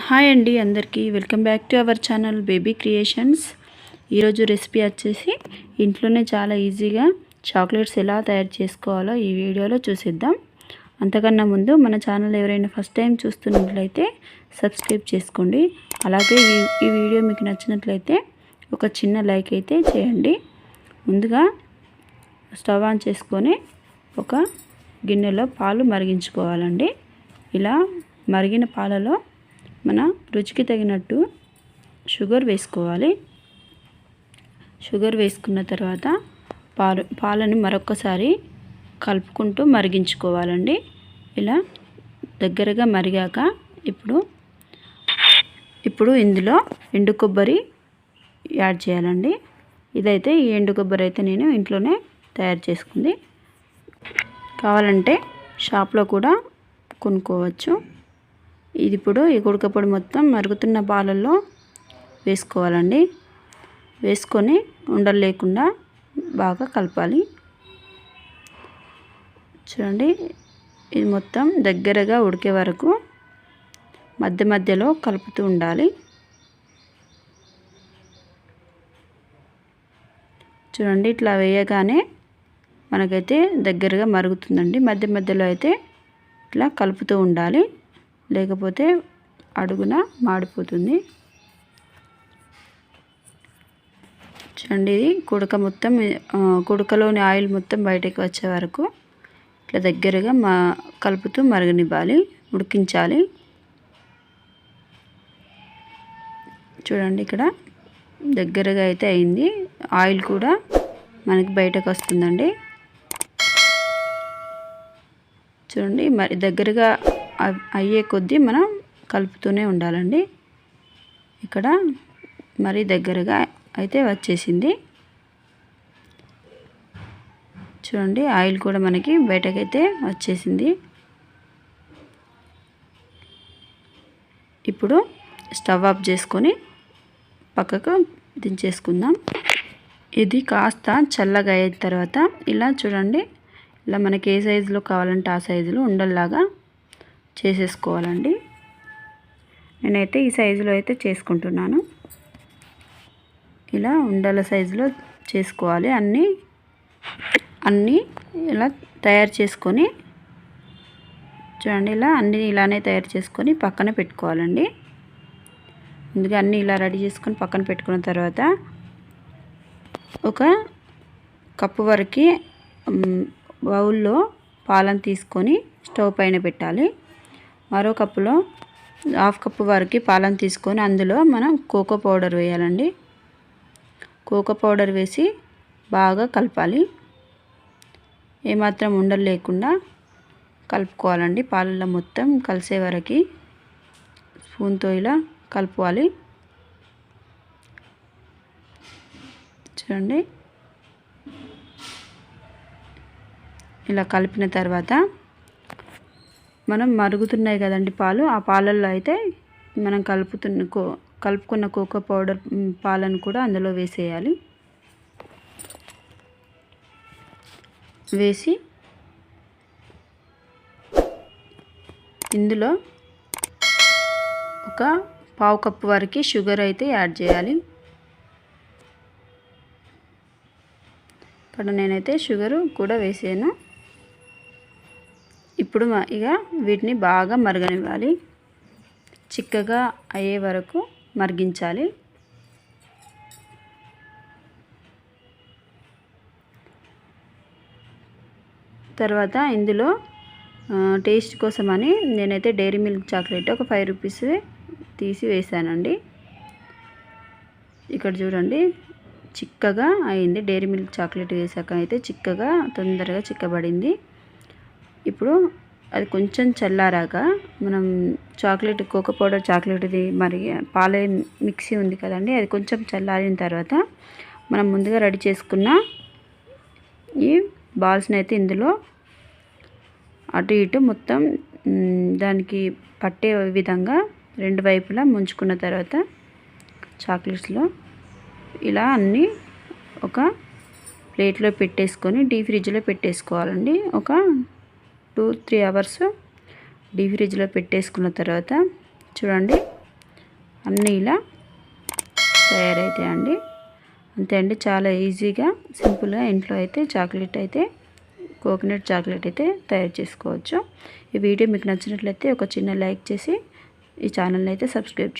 Hi అండి అందరికీ. Welcome back to our channel baby creations. ఈరోజు రెసిపీ వచ్చేసి ఇంట్లోనే చాలా ఈజీగా చాక్లెట్స్ ఎలా తయారు చేసుకోవాలో ఈ వీడియోలో చూసిద్దాం. అంతకన్నా ముందు మన ఛానల్ ఎవరైనా ఫస్ట్ టైం చూస్తున్నట్లయితే సబ్స్క్రైబ్ చేసుకోండి. అలాగే ఈ ఈ వీడియో మీకు నచ్చినట్లయితే ఒక చిన్న లైక్ అయితే చేయండి. ముందుగా స్టవ్ ఆన్ చేసుకొని ఒక గిన్నెలో పాలు మరిగించుకోవాలండి. ఇలా మరిగిన పాలలో మన రుచికి తగినట్టు షుగర్ వేసుకోవాలి. షుగర్ వేసుకున్న తర్వాత పాలు పాలని మరొకసారి కలుపుకుంటూ మరిగించుకోవాలండి. ఇలా దగ్గరగా మరిగాక ఇప్పుడు ఇప్పుడు ఇందులో ఎండు కొబ్బరి యాడ్ చేయాలండి. ఇదైతే ఈ ఎండు కొబ్బరి అయితే నేను ఇంట్లోనే తయారు చేసుకుంది. కావాలంటే షాప్లో కూడా కొనుక్కోవచ్చు. ఇది ఇప్పుడు ఈ గుడకపొడి మొత్తం మరుగుతున్న పాలల్లో వేసుకోవాలండి. వేసుకొని ఉండలు లేకుండా బాగా కలపాలి. చూడండి ఇది మొత్తం దగ్గరగా ఉడికే వరకు మధ్య మధ్యలో కలుపుతూ ఉండాలి. చూడండి ఇట్లా వేయగానే మనకైతే దగ్గరగా మరుగుతుందండి. మధ్య మధ్యలో అయితే ఇట్లా కలుపుతూ ఉండాలి. లేకపోతే అడుగున మాడిపోతుంది. చూడండి ఇది కుడక మొత్తం కుడకలోని ఆయిల్ మొత్తం బయటకు వచ్చే వరకు ఇట్లా దగ్గరగా మా కలుపుతూ మరగనివ్వాలి ఉడికించాలి. చూడండి ఇక్కడ దగ్గరగా అయితే అయింది. ఆయిల్ కూడా మనకి బయటకు వస్తుందండి. చూడండి మరి దగ్గరగా అయ్యే కొద్దీ మనం కలుపుతూనే ఉండాలండి. ఇక్కడ మరీ దగ్గరగా అయితే వచ్చేసింది. చూడండి ఆయిల్ కూడా మనకి బయటకైతే వచ్చేసింది. ఇప్పుడు స్టవ్ ఆఫ్ చేసుకొని పక్కకు దించేసుకుందాం. ఇది కాస్త చల్లగా అయిన తర్వాత ఇలా చూడండి ఇలా మనకి ఏ సైజులో కావాలంటే ఆ సైజులో ఉండల్లాగా చేసేసుకోవాలండి. నేనైతే ఈ సైజులో అయితే చేసుకుంటున్నాను. ఇలా ఉండల సైజులో చేసుకోవాలి. అన్నీ అన్నీ ఇలా తయారు చేసుకొని చూడండి ఇలా అన్నీ ఇలానే తయారు చేసుకొని పక్కన పెట్టుకోవాలండి. ముందుగా అన్నీ ఇలా రెడీ చేసుకొని పక్కన పెట్టుకున్న తర్వాత ఒక కప్పు వరకు బౌల్లో పాలను తీసుకొని స్టవ్ పైన పెట్టాలి. మరో కప్పులో హాఫ్ కప్పు వరకు పాలను తీసుకొని అందులో మనం కోకో పౌడర్ వేయాలండి. కోకో పౌడర్ వేసి బాగా కలపాలి. ఏమాత్రం ఉండలు లేకుండా కలుపుకోవాలండి. పాలల్లో మొత్తం కలిసే వరకు స్పూన్తో ఇలా కలుపుకోవాలి. చూడండి. ఇలా కలిపిన తర్వాత మనం మరుగుతున్నాయి కదండి పాలు. ఆ పాలల్లో అయితే మనం కలుపుతున్న కో కలుపుకున్న కోకో పౌడర్ పాలను కూడా అందులో వేసేయాలి. వేసి ఇందులో ఒక పావు కప్పు వరకు షుగర్ అయితే యాడ్ చేయాలి. ఇక్కడ నేనైతే షుగరు కూడా వేసాను. ఇప్పుడు ఇక వీటిని బాగా మరగనివ్వాలి. చిక్కగా అయ్యే వరకు మరిగించాలి. తర్వాత ఇందులో టేస్ట్ కోసమని నేనైతే డైరీ మిల్క్ చాక్లెట్ ఒక ఫైవ్ రూపీస్ తీసి వేసానండి ఇక్కడ చూడండి చిక్కగా అయింది. డైరీ మిల్క్ చాక్లెట్ వేసాక అయితే చిక్కగా తొందరగా చిక్కబడింది. ఇప్పుడు అది కొంచెం చల్లారాక మనం చాక్లెట్ కోకో పౌడర్ చాక్లెట్ది మరి పాలే మిక్సీ ఉంది కదండి అది కొంచెం చల్లారిన తర్వాత మనం ముందుగా రెడీ చేసుకున్న ఈ బాల్స్ని అయితే ఇందులో అటు ఇటు మొత్తం దానికి పట్టే విధంగా రెండు వైపులా ముంచుకున్న తర్వాత చాక్లెట్స్లో ఇలా అన్నీ ఒక ప్లేట్లో పెట్టేసుకొని డీ ఫ్రిడ్జ్లో పెట్టేసుకోవాలండి. ఒక టూ త్రీ అవర్స్ డీ ఫ్రిడ్జ్లో పెట్టేసుకున్న తర్వాత చూడండి అన్నీ ఇలా తయారవుతాయండి అంతే అండి చాలా ఈజీగా సింపుల్గా ఇంట్లో అయితే చాక్లెట్ అయితే కోకోనట్ చాక్లెట్ అయితే తయారు చేసుకోవచ్చు. ఈ వీడియో మీకు నచ్చినట్లయితే ఒక చిన్న లైక్ చేసి ఈ ఛానల్ని అయితే సబ్స్క్రైబ్